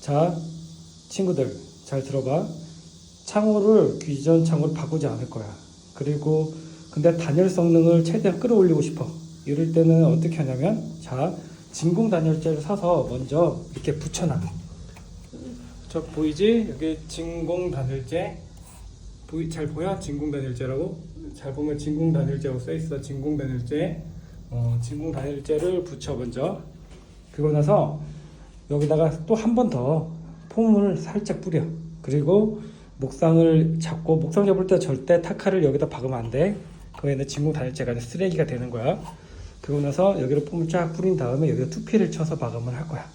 자, 친구들 잘 들어봐. 창호를 기존 창호를 바꾸지 않을 거야. 그리고 근데 단열 성능을 최대한 끌어올리고 싶어. 이럴 때는 어떻게 하냐면 자, 진공 단열재를 사서 먼저 이렇게 붙여놔. 저 보이지? 여기 진공 단열재. 보이 잘 보여? 진공 단열재라고? 잘 보면 진공 단열재라고 써 있어. 진공 단열재. 어, 진공 단열재를 붙여 먼저. 그러고 나서 여기다가 또 한 번더 폼을 살짝 뿌려. 그리고 목상을 잡고 목상 잡을 때 절대 타카를 여기다 박으면 안 돼. 그거에는 진공 단열재가 쓰레기가 되는 거야. 그러고 나서 여기로 폼을 쫙 뿌린 다음에 여기다 투피를 쳐서 마감을 할 거야.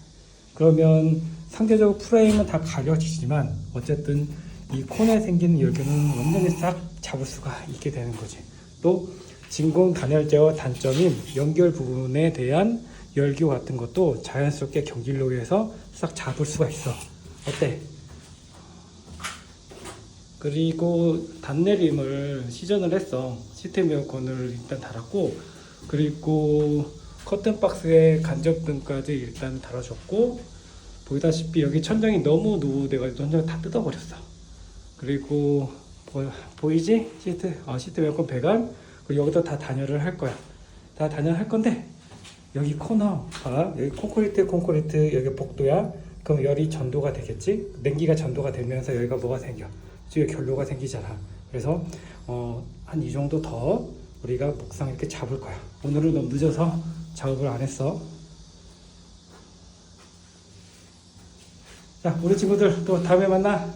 그러면 상대적으로 프레임은 다 가려지지만 어쨌든 이 콘에 생기는 열기는 완전히 싹 잡을 수가 있게 되는 거지. 또 진공 단열재와 단점인 연결 부분에 대한 열기 같은 것도 자연스럽게 경질로 해서 싹 잡을 수가 있어. 어때? 그리고 단내림을 시전을 했어. 시스템 에어컨을 일단 달았고, 그리고 커튼 박스에 간접등까지 일단 달아줬고, 보이다시피 여기 천장이 너무 노후돼가지고 천장을 다 뜯어버렸어. 그리고 보, 보이지? 시트, 어, 시트 에어컨 배관, 그리고 여기도 다 단열을 할 거야. 다 단열할 건데, 여기 코너, 봐. 여기 콘크리트, 콘크리트, 여기 복도야. 그럼 열이 전도가 되겠지? 냉기가 전도가 되면서 여기가 뭐가 생겨? 뒤에 결로가 생기잖아. 그래서 어, 한 이 정도 더 우리가 목상 이렇게 잡을 거야. 오늘은 너무 늦어서 작업을 안 했어. 자, 우리 친구들 또 다음에 만나.